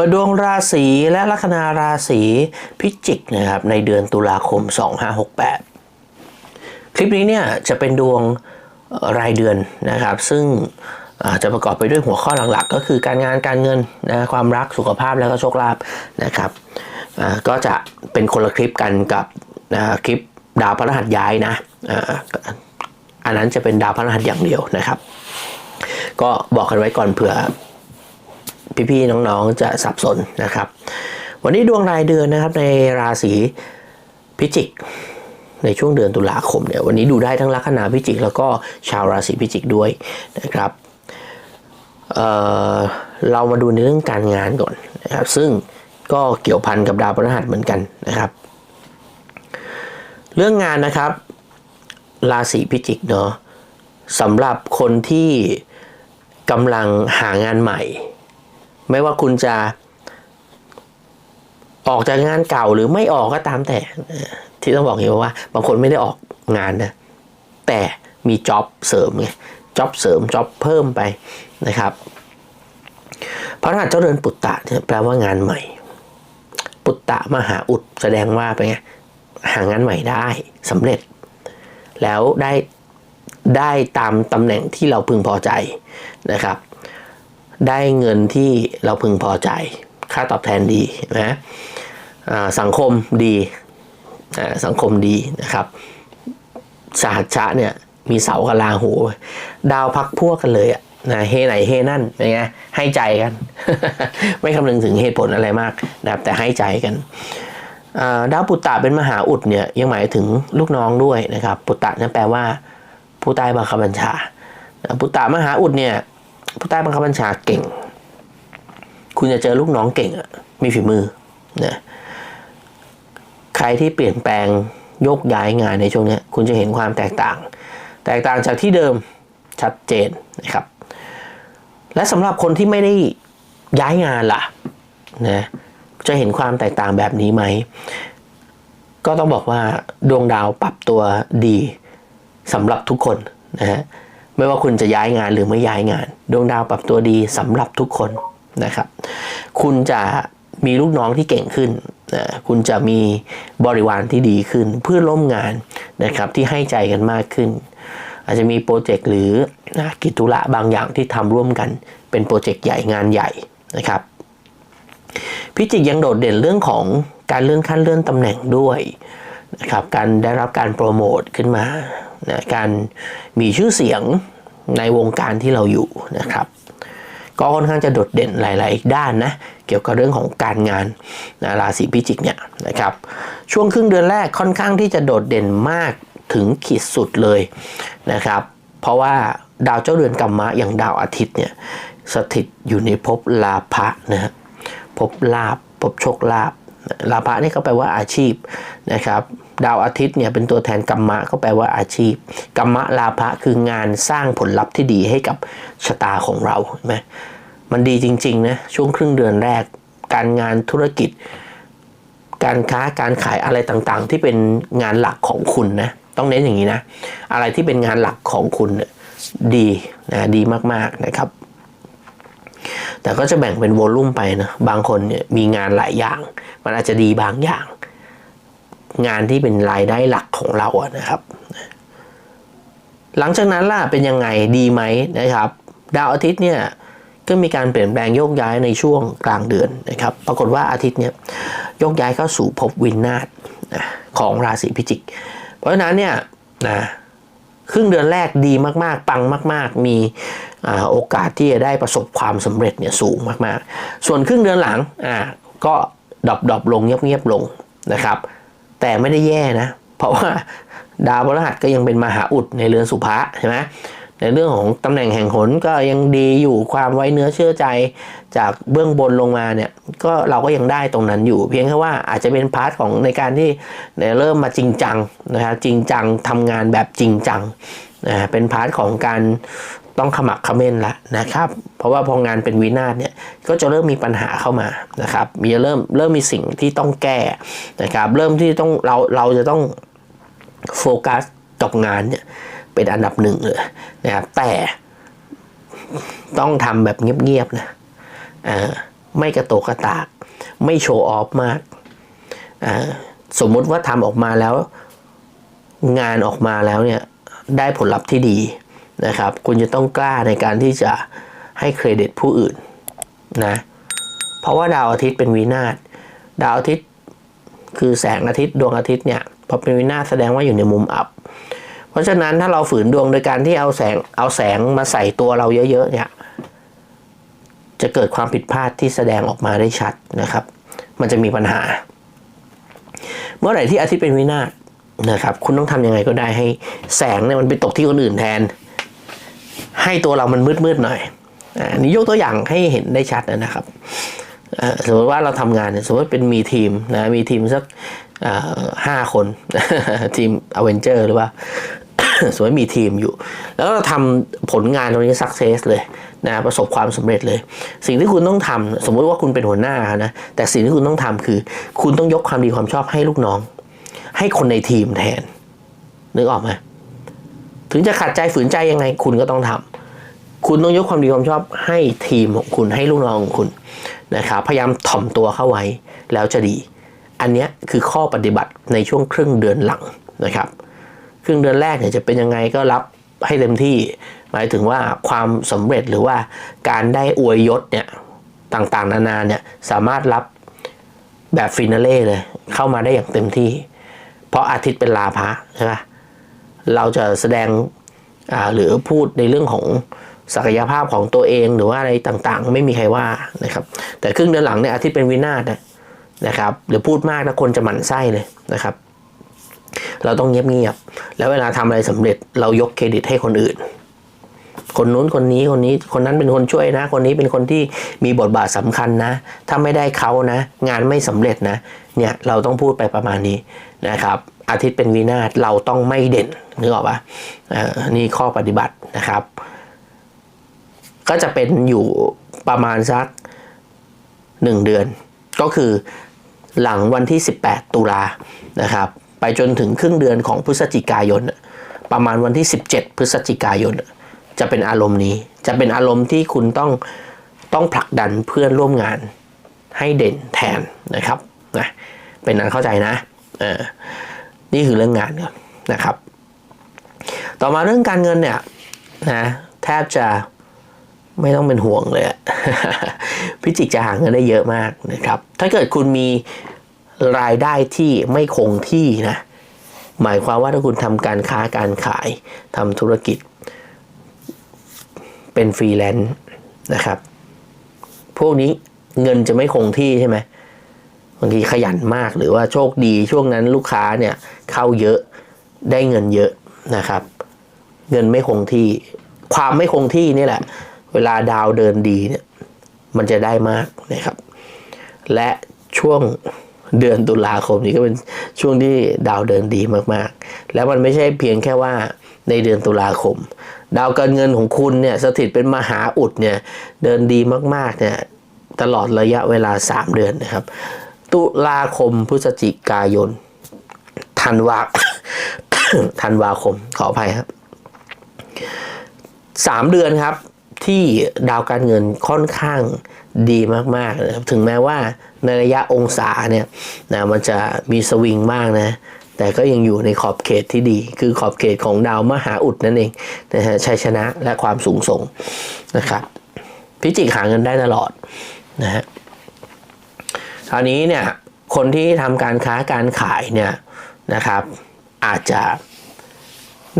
ปิดดวงราศีและลัคนาราศีพิจิกนะครับในเดือนตุลาคม 2568 คลิปนี้เนี่ยจะเป็นดวงรายเดือนนะครับ ซึ่งจะประกอบไปด้วยหัวข้อหลักๆ ก็คือการงานการเงินนะความรักสุขภาพแล้วก็โชคลาภนะครับก็จะเป็นคนละคลิปกันกับคลิปดาวพฤหัสย้ายนะอันนั้นจะเป็นดาวพฤหัสอย่างเดียวนะครับ ก็บอกกันไว้ก่อนเผื่อ พี่ๆน้องๆจะสับสนนะครับ วันนี้ดวงรายเดือนนะครับในราศีพิจิกในช่วงเดือนตุลาคมเนี่ยวันนี้ดูได้ทั้งลัคนาพิจิก แล้วก็ชาวราศีพิจิกด้วยนะครับเเรามาดูในเรื่องการงานก่อนนะครับ ซึ่งก็เกี่ยวพันกับดาวพฤหัสเหมือนกันนะครับ เรื่องงานนะครับ ราศีพิจิกเนาะสำหรับคนที่กำลังหางานใหม่ ไม่ว่าคุณจะออกจากงานเก่าหรือไม่ออกก็ตามแต่ ที่ต้องบอกอย่างว่า บางคนไม่ได้ออกงานนะแต่มีจ็อบเสริมไงจ็อบเสริมจ็อบเพิ่มไปนะครับ พระรหัสเจ้าเรือนปุตตะเนี่ยแปลว่างานใหม่ ปุตตะมหาอุดแสดงว่าเป็นไงหางานใหม่ได้สำเร็จ แล้วได้ได้ตามตำแหน่งที่เราพึงพอใจนะครับ ได้เงินที่เราพึงพอใจ ค่าตอบแทนดีนะสังคมดีสังคมดีนะครับสหัชชะเนี่ยมีเสากับลาหู ดาวพักพวกกันเลยอะนะเฮไหนเฮนั่นเป็นไงให้ใจกัน ไม่คำนึงถึงเหตุผลอะไรมากนะครับแต่ให้ใจกันดาวปุตตะเป็นมหาอุดเนี่ยยังหมายถึงลูกน้องด้วยนะครับ ปุตตะนั่นแปลว่า ผู้ใต้บังคับบัญชา ปุตตะมหาอุดเนี่ย ผู้ใต้บังคับบัญชาเก่ง คุณจะเจอลูกน้องเก่งอะมีฝีมือนะใครที่เปลี่ยนแปลงยกย้ายงานในช่วงนี้คุณจะเห็นความแตกต่าง แตกต่างจากที่เดิมชัดเจนนะครับ และสำหรับคนที่ไม่ได้ย้ายงานล่ะนะจะเห็นความแตกต่างแบบนี้ไหม ก็ต้องบอกว่าดวงดาวปรับตัวดีสำหรับทุกคนนะฮะ ไม่ว่าคุณจะย้ายงานหรือไม่ย้ายงาน ดวงดาวปรับตัวดีสำหรับทุกคนนะครับ คุณจะมีลูกน้องที่เก่งขึ้นนะคุณจะมีบริวารที่ดีขึ้น เพื่อนร่วมงานนะครับที่ให้ใจกันมากขึ้น อาจจะมีโปรเจกต์หรือนะกิจธุระบางอย่างที่ทำร่วมกัน เป็นโปรเจกต์ใหญ่งานใหญ่นะครับพิจิกยังโดดเด่นเรื่องของการเลื่อนขั้นเลื่อนตำแหน่งด้วยนะครับการได้รับการโปรโมทขึ้นมา นะการมีชื่อเสียงในวงการที่เราอยู่นะครับ ก็ค่อนข้างจะโดดเด่นหลาย ๆ ด้านนะเกี่ยวกับเรื่องของการงานนะราศีพิจิกเนี่ยนะครับ ช่วงครึ่งเดือนแรกค่อนข้างที่จะโดดเด่นมากถึงขีดสุดเลยนะครับ เพราะว่าดาวเจ้าเรือนกรรมะอย่างดาวอาทิตย์เนี่ยสถิตอยู่ในภพลาภะนะฮะภพลาภภพโชคลาภลาภะนี่ก็แปลว่าอาชีพนะครับ ดาวอาทิตย์เนี่ยเป็นตัวแทนกรรมะก็แปลว่าอาชีพ กรรมะลาภะคืองานสร้างผลลัพธ์ที่ดีให้กับชะตาของเราใช่ไหมมันดีจริงๆนะช่วงครึ่งเดือนแรก การงานธุรกิจ การค้าการขายอะไรต่างๆ ที่เป็นงานหลักของคุณนะต้องเน้นอย่างนี้นะอะไรที่เป็นงานหลักของคุณเนี่ยดีนะดีมากๆนะครับ แต่ก็จะแบ่งเป็นโวลุ่มไปนะบางคนเนี่ยมีงานหลายอย่าง มันอาจจะดีบางอย่าง งานที่เป็นรายได้หลักของเราอะนะครับ หลังจากนั้นล่ะเป็นยังไงดีไหมนะครับ ดาวอาทิตย์เนี่ยก็มีการเปลี่ยนแปลงโยกย้ายในช่วงกลางเดือนนะครับ ปรากฏว่าอาทิตย์เนี่ยโยกย้ายเข้าสู่ภพวินาศของราศีพิจิก เพราะฉะนั้นเนี่ยนะครึ่งเดือนแรกดีมากๆ ปังมาก ๆ มีอโอกาสที่จะได้ประสบความสำเร็จเนี่ยสูงมากๆ ส่วนครึ่งเดือนหลังอ่าก็ดรอปดอปลงเงียบๆลงนะครับ แต่ไม่ได้แย่นะ เพราะว่าดาวพฤหัสก็ยังเป็นมหาอุดในเรือนสุภะใช่ไหมในเรื่องของตำแหน่งแห่งหนก็ยังดีอยู่ความไว้เนื้อเชื่อใจจากเบื้องบนลงมาเนี่ยก็เราก็ยังได้ตรงนั้นอยู่ เพียงแค่ว่าอาจจะเป็นพาร์ทของในการที่เนี่ยเริ่มมาจริงจังนะครับจริงจังทำงานแบบจริงจังนะเป็นพาร์ทของการ ต้องขมักขม้นละนะครับ เพราะว่าพองานเป็นวินาศเนี่ยก็จะเริ่มมีปัญหาเข้ามานะครับ มีเริ่มเริ่มมีสิ่งที่ต้องแก้นะครับ เริ่มที่ต้องเราเราจะต้องโฟกัสกับงานเนี่ยเป็นอันดับหนึ่งเลยนะครับ แต่ต้องทำแบบเงียบๆนะอ่าไม่กระโตกกระตาก ไม่โชว์ออฟมากอ่าสมมติว่าทำออกมาแล้ว งานออกมาแล้วเนี่ยได้ผลลัพธ์ที่ดี นะครับ คุณจะต้องกล้าในการที่จะให้เครดิตผู้อื่นนะเพราะว่าดาวอาทิตย์เป็นวินาศดาวอาทิตย์คือแสงอาทิตย์ดวงอาทิตย์เนี่ยพอเป็นวินาศแสดงว่าอยู่ในมุมอับ เพราะฉะนั้นถ้าเราฝืนดวงโดยการที่เอาแสงเอาแสงมาใส่ตัวเราเยอะๆเนี่ยจะเกิดความผิดพลาดที่แสดงออกมาได้ชัดนะครับ มันจะมีปัญหา เมื่อไหร่ที่อาทิตย์เป็นวินาศนะครับ คุณต้องทำยังไงก็ได้ให้แสงเนี่ยมันไปตกที่คนอื่นแทน ให้ตัวเรามันมืดๆหน่อยอันนี้ยกตัวอย่างให้เห็นได้ชัดนะครับสมมติว่าเราทำงานเนี่ยสมมติเป็นมีทีมนะมีทีมสักห้าคนทีมอเวนเจอร์หรือว่าสมมติมีทีมอยู่ แล้วเราทำผลงานตรงนี้สักเซสเลยนะประสบความสำเร็จเลย สิ่งที่คุณต้องทำสมมุติว่าคุณเป็นหัวหน้านะแต่สิ่งที่คุณต้องทำคือ คุณต้องยกความดีความชอบให้ลูกน้อง ให้คนในทีมแทนนึกออกไหม ถึงจะขัดใจฝืนใจยังไงคุณก็ต้องทำคุณต้องยกความดีความชอบให้ทีมของคุณให้ลูกน้องของคุณนะครับพยายามถ่อมตัวเข้าไว้แล้วจะดี อันนี้คือข้อปฏิบัติในช่วงครึ่งเดือนหลังนะครับ ครึ่งเดือนแรกเนี่ยจะเป็นยังไงก็รับให้เต็มที่ หมายถึงว่าความสำเร็จหรือว่าการได้อวยยศเนี่ยต่างๆ นานาเนี่ยสามารถรับแบบฟินาเล่เลยเข้ามาได้อย่างเต็มที่ เพราะอาทิตย์เป็นลาภะใช่ปะ เราจะแสดงหรือพูดในเรื่องของศักยภาพของตัวเองหรือว่าอะไรต่างๆ ไม่มีใครว่านะครับ แต่ครึ่งเดือนหลังเนี่ยอาทิตย์เป็นวินาศนะนะครับ หรือพูดมากแล้วคนจะหมั่นไส้เลยนะครับ เราต้องเงียบๆแล้วเวลาทำอะไรสำเร็จเรายกเครดิตให้คนอื่น คนนู้นคนนี้คนนี้คนนั้นเป็นคนช่วยนะ คนนี้เป็นคนที่มีบทบาทสำคัญนะ ถ้าไม่ได้เขานะ งานไม่สำเร็จนะเนี่ยเราต้องพูดไปประมาณนี้นะครับ อาทิตย์เป็นวินาศเราต้องไม่เด่นนึกออกปะเอ่อนี่ข้อปฏิบัตินะครับ ก็จะเป็นอยู่ประมาณสักหนึ่งเดือน ก็คือหลังวันที่ 18 ตุลานะครับ ไปจนถึงครึ่งเดือนของพฤศจิกายน ประมาณวันที่ 17 พฤศจิกายน จะเป็นอารมณ์นี้ จะเป็นอารมณ์ที่คุณต้องต้องผลักดันเพื่อนร่วมงานให้เด่นแทนนะครับนะเป็นนั้นเข้าใจนะเออ นี่คือเรื่องงานครับนะครับ ต่อมาเรื่องการเงินเนี่ยนะแทบจะไม่ต้องเป็นห่วงเลย พิจิกจะหาเงินได้เยอะมากนะครับ ถ้าเกิดคุณมีรายได้ที่ไม่คงที่นะ หมายความว่าถ้าคุณทำการค้าการขายทำธุรกิจ เป็นฟรีแลนซ์นะครับ พวกนี้เงินจะไม่คงที่ใช่ไหม บางทีขยันมากหรือว่าโชคดีช่วงนั้นลูกค้าเนี่ยเข้าเยอะได้เงินเยอะนะครับ เงินไม่คงที่ ความไม่คงที่นี่แหละ เวลาดาวเดินดีเนี่ยมันจะได้มากนะครับ และช่วงเดือนตุลาคมนี้ก็เป็นช่วงที่ดาวเดินดีมากๆ แล้วมันไม่ใช่เพียงแค่ว่าในเดือนตุลาคม ดาวการเงินของคุณเนี่ยสถิตเป็นมหาอุดเนี่ยเดินดีมากๆเนี่ยตลอดระยะเวลา 3 เดือนนะครับ ตุลาคมพฤศจิกายนธันวาธันวาคมขออภัยครับสามเดือนครับที่ดาวการเงินค่อนข้างดีมากๆนะครับถึงแม้ว่าในระยะองศาเนี่ยนะมันจะมีสวิงบ้างนะ แต่ก็ยังอยู่ในขอบเขตที่ดี คือขอบเขตของดาวมหาอุดนั่นเองนะฮะชัยชนะและความสูงส่งนะครับพิจิกหาเงินได้ตลอดนะฮะ คราวนี้เนี่ยคนที่ทำการค้าการขายเนี่ยนะครับ อาจจะ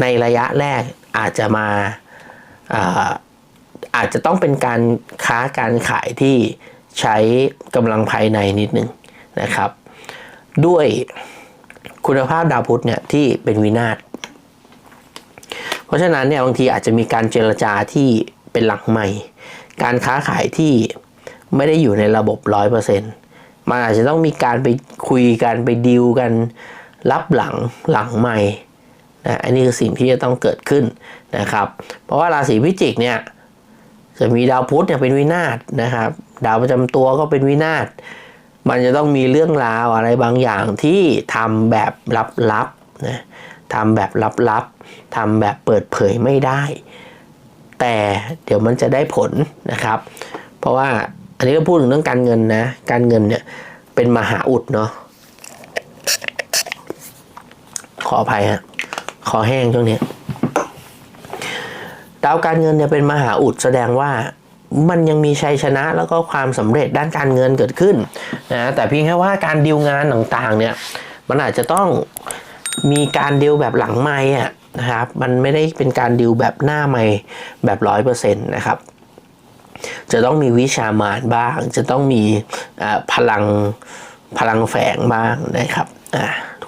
ในระยะแรกอาจจะมาอาอาจจะต้องเป็นการค้าการขายที่ใช้กำลังภายในนิดนึงนะครับ ด้วยคุณภาพดาวพุธเนี่ยที่เป็นวินาศเพราะฉะนั้นเนี่ยบางทีอาจจะมีการเจรจาที่เป็นหลักใหม่ การค้าขายที่ไม่ได้อยู่ในระบบร้อยเปอร์เซ็นต์ มันอาจจะต้องมีการไปคุยกันไปดีลกันรับหลังหลังใหม่นะอันนี้คือสิ่งที่จะต้องเกิดขึ้นนะครับ เพราะว่าราศีพิจิกเนี่ยจะมีดาวพุธเนี่ยเป็นวินาศนะครับ ดาวประจำตัวก็เป็นวินาศมันจะต้องมีเรื่องราวอะไรบางอย่างที่ทำแบบลับๆนะทำแบบลับๆทำแบบเปิดเผยไม่ได้ แต่เดี๋ยวมันจะได้ผลนะครับ เพราะว่า อันนี้เราพูดถึงเรื่องการเงินนะ การเงินเนี่ย เป็นมหาอุดเนาะ ขออภัยฮะ ขอแห้งช่วงนี้ดาวการเงินเนี่ยเป็นมหาอุดแสดงว่ามันยังมีชัยชนะแล้วก็ความสำเร็จด้านการเงินเกิดขึ้นนะแต่เพียงแค่ว่าการดีลงานต่างๆเนี่ยมันอาจจะต้องมีการดีลแบบหลังไม้อะนะครับมันไม่ได้เป็นการดีลแบบหน้าไม้แบบร้อยเปอร์เซ็นต์นะครับ จะต้องมีวิชามานบ้าง จะต้องมีพลังพลังแฝงบ้างนะครับ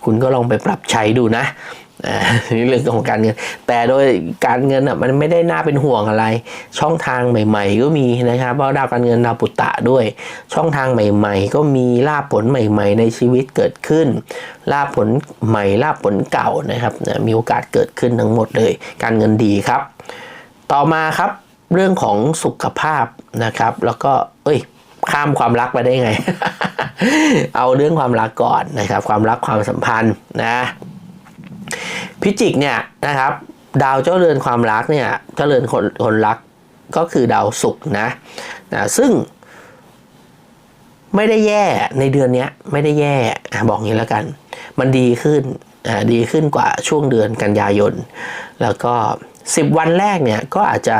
คุณก็ลองไปปรับใช้ดูนะนี่เรื่องของการเงิน แต่โดยการเงินอะมันไม่ได้น่าเป็นห่วงอะไร ช่องทางใหม่ ๆ ก็มีนะครับเพราะดาวการเงินดาวปุตตะด้วย ช่องทางใหม่ ๆ ก็มีลาบผลใหม่ ๆ ในชีวิตเกิดขึ้น ลาบผลใหม่ลาบผลเก่านะครับมีโอกาสเกิดขึ้นทั้งหมดเลย การเงินดีครับ ต่อมาครับ เรื่องของสุขภาพนะครับ แล้วก็เอ้ยข้ามความรักไปได้ไง เอาเรื่องความรักก่อนนะครับ ความรักความสัมพันธ์นะพิจิกเนี่ยนะครับ ดาวเจ้าเรือนความรักเนี่ยเจ้าเรือนคนคนรักก็คือดาวศุกร์นะนะซึ่งไม่ได้แย่ในเดือนนี้ไม่ได้แย่อะบอกงี้แล้วกัน มันดีขึ้นดีขึ้นกว่าช่วงเดือนกันยายน แล้วก็ 10 วันแรกเนี่ยก็อาจจะ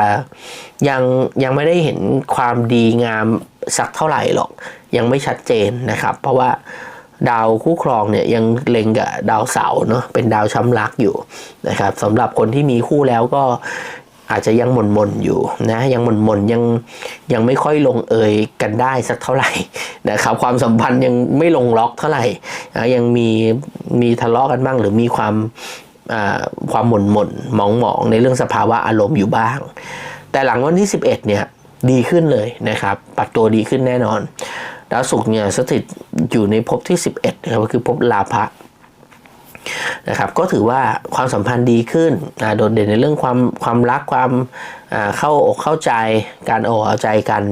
ยังยังไม่ได้เห็นความดีงามสักเท่าไหร่หรอก ยังไม่ชัดเจนนะครับ เพราะว่าดาวคู่ครองเนี่ยยังเล็งกับดาวเสาเนาะเป็นดาวช้ำรักอยู่นะครับสำหรับคนที่มีคู่แล้วก็อาจจะยังหม่นมนๆอยู่นะยังหม่นมนๆยังยังไม่ค่อยลงเอยกันได้สักเท่าไหร่นะครับความสัมพันธ์ยังไม่ลงล็อกเท่าไหร่นะยังมีมีทะเลาะกันบ้างหรือมีความ ความหม่นหม่นมองมองในเรื่องสภาวะอารมณ์อยู่บ้าง แต่หลังวันที่ 11 เนี่ยดีขึ้นเลยนะครับ ปรับตัวดีขึ้นแน่นอน ดาวศุกร์เนี่ยสถิตอยู่ในภพที่ 11นะครับก็คือภพลาภะนะครับก็ถือว่าความสัมพันธ์ดีขึ้นโดดเด่นในเรื่องความความรักความเข้าอกเข้าใจการเอาเอาใจกัน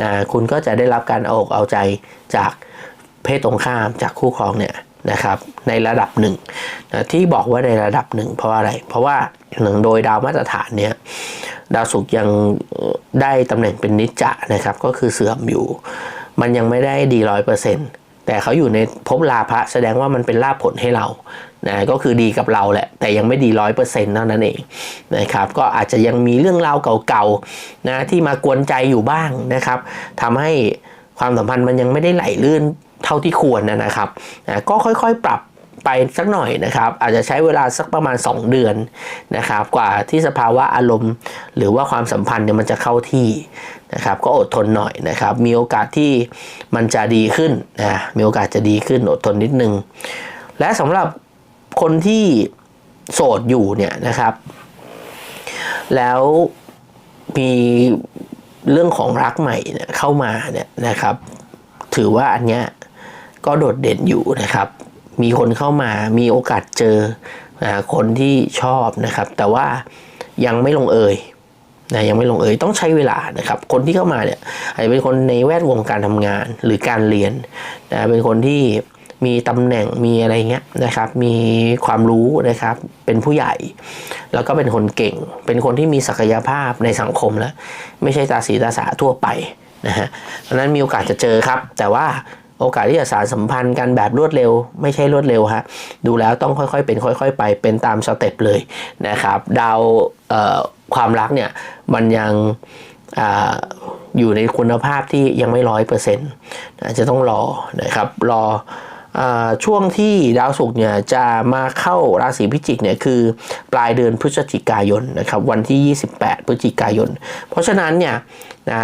นะคุณก็จะได้รับการเอาอกเอาใจจากเพศตรงข้ามจากคู่ครองเนี่ย นะครับในระดับหนึ่งนะที่บอกว่าในระดับหนึ่งเพราะอะไร เพราะว่าหนึ่งโดยดาวมาตรฐานเนี่ยดาวศุกร์ยังได้ตำแหน่งเป็นนิจจะนะครับก็คือเสื่อมอยู่ มันยังไม่ได้ดีร้อยเปอร์เซ็นต์แต่เขาอยู่ในภพลาภะแสดงว่ามันเป็นลาภผลให้เรานะก็คือดีกับเราแหละ แต่ยังไม่ดีร้อยเปอร์เซ็นต์เท่านั้นเองนะครับก็อาจจะยังมีเรื่องราวเก่าๆนะที่มากวนใจอยู่บ้างนะครับทำให้ความสัมพันธ์มันยังไม่ได้ไหลลื่น เท่าที่ควรนะครับก็ค่อยๆปรับไปสักหน่อยนะครับ อาจจะใช้เวลาสักประมาณ 2 เดือนนะครับ กว่าที่สภาวะอารมณ์ หรือว่าความสัมพันธ์เนี่ยมันจะเข้าที่นะครับ ก็อดทนหน่อยนะครับ มีโอกาสที่มันจะดีขึ้นนะมีโอกาสจะดีขึ้นอดทนนิดนึง และสำหรับคนที่โสดอยู่เนี่ยนะครับ แล้วมีเรื่องของรักใหม่เเข้ามาเนี่ยนะครับ ถือว่าอันเนี้ย ก็โดดเด่นอยู่นะครับ มีคนเข้ามามีโอกาสเจอคนที่ชอบนะครับ แต่ว่ายังไม่ลงเอยนะยังไม่ลงเอยต้องใช้เวลานะครับ คนที่เข้ามาเนี่ยอาจจะเป็นคนในแวดวงการทำงานหรือการเรียนนะเป็นคนที่มีตำแหน่งมีอะไรเงี้ยนะครับ มีความรู้นะครับ เป็นผู้ใหญ่ แล้วก็เป็นคนเก่ง เป็นคนที่มีศักยภาพในสังคมแล้ว ไม่ใช่ตาสีตาสาทั่วไปนะฮะดังนั้นมีโอกาสจะเจอครับ แต่ว่า โอกาสที่จะสารสัมพันธ์กันแบบรวดเร็ว ไม่ใช่รวดเร็วฮะดูแล้วต้องค่อยๆ เป็นค่อย ๆ ไปเป็นตามสเต็ปเลยนะครับ ดาวความรักเนี่ยมันยังออยู่ในคุณภาพที่ยังไม่ร้อยเปอร์เซ็นต์จะต้องรอนะครับรออช่วงที่ดาวศุกร์เนี่ยจะมาเข้าราศีพิจิกเนี่ยคือปลายเดือนพฤศจิกายนนะครับวันที่ 28 พฤศจิกายน เพราะฉะนั้นเนี่ยนะ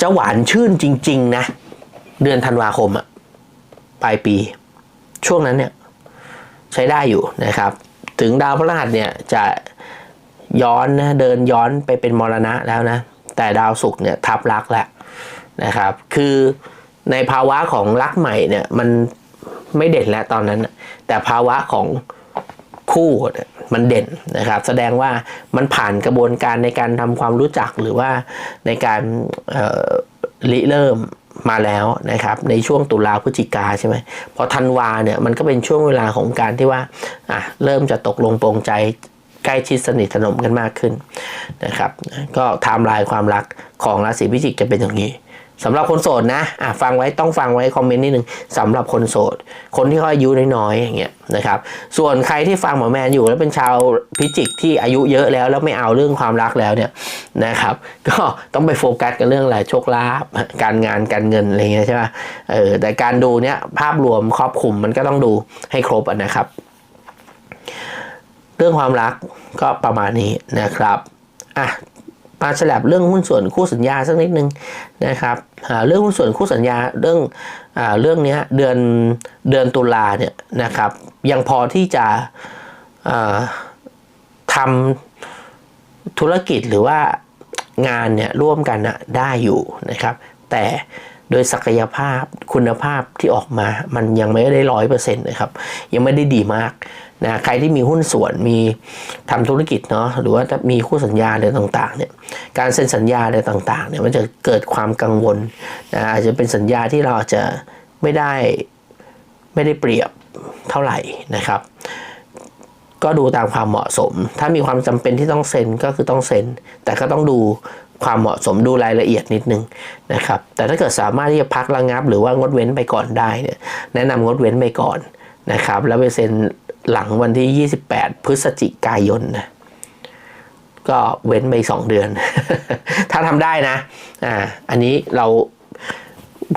จะหวานชื่นจริง ๆ นะ เดือนธันวาคมอะปลายปี ช่วงนั้นเนี่ย ใช้ได้อยู่นะครับ ถึงดาวพฤหัสเนี่ยจะย้อนนะเดินย้อนไปเป็นมรณะแล้วนะ แต่ดาวศุกร์เนี่ยทับรักแล้วนะครับ คือในภาวะของรักใหม่เนี่ยมันไม่เด่นแล้วตอนนั้น แต่ภาวะของ คู่มันเด่นนะครับ แสดงว่ามันผ่านกระบวนการในการทำความรู้จักหรือว่าในการเอ่อริเริ่มมาแล้วนะครับ ในช่วงตุลาพฤศจิกาใช่ไหมพอธันวาเนี่ยมันก็เป็นช่วงเวลาของการที่ว่าอะเริ่มจะตกลงปรงใจใกล้ชิดสนิทสนมกันมากขึ้นนะครับ ก็ไทม์ไลน์ความรักของราศีพิจิกจะเป็นอย่างนี้ สำหรับคนโสดนะอะฟังไว้ต้องฟังไว้คอมเมนต์นิดนึงสำหรับคนโสด คนที่เขาอายุน้อยๆอย่างเงี้ยนะครับส่วนใครที่ฟังหมอแมนอยู่แล้วเป็นชาวพิจิกที่อายุเยอะแล้วแล้วไม่เอาเรื่องความรักแล้วเนี่ยนะครับ ก็ต้องไปโฟกัสกันเรื่องอะไรโชคลาภการงานการเงินอะไรเงี้ยใช่ไหมเออแต่การดูเนี่ยภาพรวมครอบคลุมมันก็ต้องดูให้ครบอะนะครับ เรื่องความรักก็ประมาณนี้นะครับอะ มาฉลับเรื่องหุ้นส่วนคู่สัญญาสักนิดนึงนะครับเรื่องหุ้นส่วนคู่สัญญาเรื่องอเรื่องนี้เดือนเดือนตุลาเนี่ยนะครับยังพอที่จะทำธุรกิจหรือว่างานเนี่ยร่วมกันนะได้อยู่นะครับ แต่ โดยศักยภาพคุณภาพที่ออกมา มันยังไม่ได้ร้อยเปอร์เซ็นต์นะครับ ยังไม่ได้ดีมากนะใครที่มีหุ้นส่วนมีทำธุรกิจเนาะหรือว่ามีคู่สัญญาอะไรต่างๆเนี่ยการเซ็นสัญญาอะไรต่างๆเนี่ยมันจะเกิดความกังวลนะอาจจะเป็นสัญญาที่เราอาจจะไม่ได้ไม่ได้เปรียบเท่าไหร่นะครับ ก็ดูตามความเหมาะสม ถ้ามีความจำเป็นที่ต้องเซ็นก็คือต้องเซ็น แต่ก็ต้องดูความเหมาะสมดูรายละเอียดนิดนึงนะครับ แต่ถ้าเกิดสามารถที่จะพักระงับ หรือว่างดเว้นไปก่อนได้เนี่ยแนะนำงดเว้นไปก่อนนะครับ แล้วไปเซ็นหลังวันที่ 28 พฤศจิกายนนะก็เว้นไปสองเดือน ถ้าทำได้นะอ่าอันนี้เรา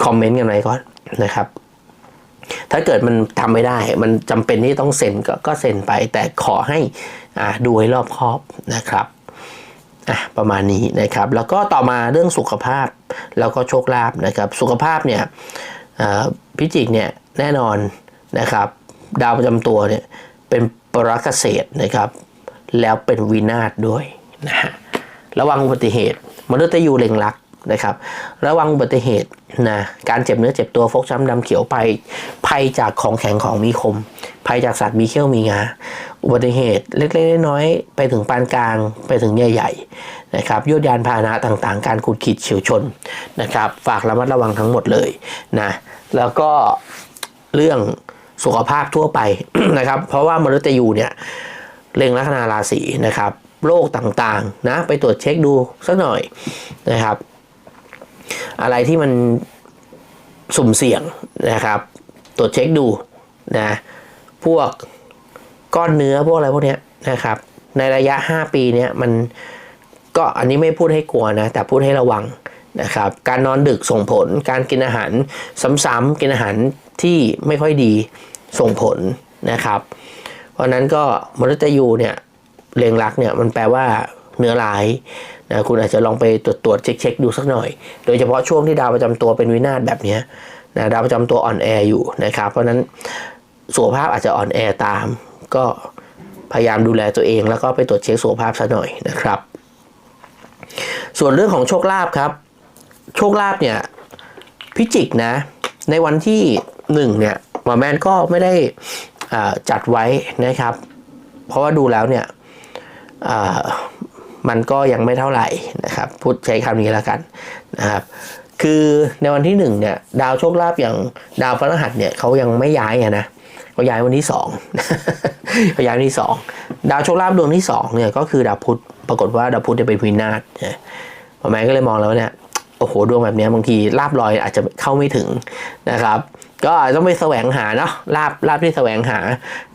คอมเมนต์กันไว้ก่อนนะครับ ถ้าเกิดมันทำไม่ได้ มันจำเป็นที่ต้องเซ็นก็ก็เซ็นไป แต่ขอให้ดูให้รอบคอบนะครับประมาณนี้นะครับ แล้วก็ต่อมาเรื่องสุขภาพแล้วก็โชคลาภนะครับ สุขภาพเนี่ยพิจิกเนี่ยแน่นอนนะครับ ดาวประจำตัวเนี่ยเป็นปรักเกษตรนะครับ แล้วเป็นวินาศด้วยนะฮะระวังอุบัติเหตุมนุษย์ยูเล็งรัก นะครับ ระวังอุบัติเหตุนะการเจ็บเนื้อเจ็บตัวฟกช้ำดำเขียวภัยภัยจากของแข็งของมีคม ภัยจากสัตว์มีเขี้ยวมีงาอุบัติเหตุเล็กๆน้อยๆไปถึงปานกลางไปถึงใหญ่ๆนะครับยวดยานพาหนะต่างๆ การขุดขีดเฉียวชนนะครับ ฝากระมัดระวังทั้งหมดเลยนะแล้วก็เรื่องสุขภาพทั่วไปนะครับ เพราะว่ามนุษย์ยูเนี่ยเล็งลัคนาราศีนะครับโรคต่างๆนะไปตรวจเช็คดูสักหน่อยนะครับ อะไรที่มันสุ่มเสี่ยงนะครับ ตรวจเช็คดูนะพวกก้อนเนื้อพวกอะไรพวกเนี้ยนะครับ ในระยะ 5 ปีเนี้ยมันก็อันนี้ไม่พูดให้กลัวนะ แต่พูดให้ระวังนะครับ การนอนดึกส่งผล การกินอาหารซ้ำๆกินอาหารที่ไม่ค่อยดีส่งผลนะครับ เพราะนั้นก็มนุษย์ยูเนี่ยเลงรักเนี่ยมันแปลว่า เนื้อร้ายนะคุณอาจจะลองไปตรวจตรวจเช็คเช็คดูสักหน่อย โดยเฉพาะช่วงที่ดาวประจำตัวเป็นวินาศแบบนี้นะดาวประจำตัวอ่อนแออยู่นะครับ เพราะฉะนั้นสุขภาพอาจจะอ่อนแอตาม ก็พยายามดูแลตัวเอง แล้วก็ไปตรวจเช็คสุขภาพซะหน่อยนะครับ ส่วนเรื่องของโชคลาภครับ โชคลาภเนี่ยพิจิกนะในวันที่หนึ่งเนี่ยหมอแมนก็ไม่ได้จัดไว้นะครับ เพราะว่าดูแล้วเนี่ย มันก็ยังไม่เท่าไหร่นะครับพูดใช้คำนี้แล้วกันนะครับคือในวันที่หนึ่งเนี่ยดาวโชคลาภอย่างดาวพฤหัสเนี่ยเขายังไม่ย้ายนะเขาย้ายวันที่สองเขาย้ายวันที่สองดาวโชคลาภดวงที่สองเนี่ยก็คือดาวพุธปรากฏว่าดาวพุธจะเป็นวินาศนะหมอแมนก็เลยมองแล้วว่าเนี่ยโอ้โหดวงแบบนี้บางทีลาบลอยอาจจะเข้าไม่ถึงนะครับ ก็ต้องไปแสวงหาเนาะลาบลาบที่แสวงหา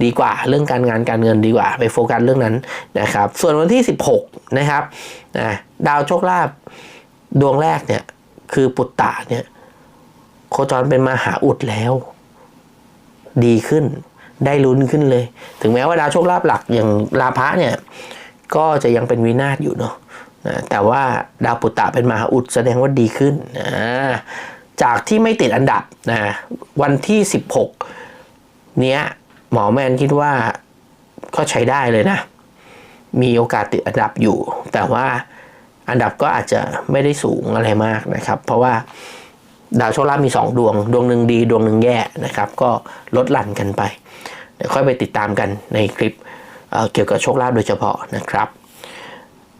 ดีกว่า เรื่องการงานการเงินดีกว่า ไปโฟกัสเรื่องนั้นนะครับ ส่วนวันที่ 16 นะครับนะดาวโชคลาภดวงแรกเนี่ย คือปุตตะเนี่ย โคจรเป็นมหาอุดแล้ว ดีขึ้น ได้ลุ้นขึ้นเลย ถึงแม้ว่าดาวโชคลาภหลักอย่างลาภะเนี่ย ก็จะยังเป็นวินาศอยู่เนาะแต่ว่าดาวปุตตะเป็นมหาอุดแสดงว่าดีขึ้นนะ จากที่ไม่ติดอันดับนะวันที่ 16 เนี้ยหมอแมนคิดว่าก็ใช้ได้เลยนะ มีโอกาสติดอันดับอยู่ แต่ว่าอันดับก็อาจจะไม่ได้สูงอะไรมากนะครับ เพราะว่าดาวโชคลาภมี 2 ดวง ดวงหนึ่งดี ดวงหนึ่งแย่นะครับ ก็ลดหลั่นกันไป เดี๋ยวค่อยไปติดตามกันในคลิปเเกี่ยวกับโชคลาภโดยเฉพาะนะครับ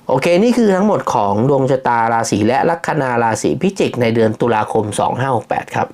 โอเค นี่คือทั้งหมดของดวงชะตาราศีและลัคนาราศีพิจิกในเดือนตุลาคม 2568 ครับ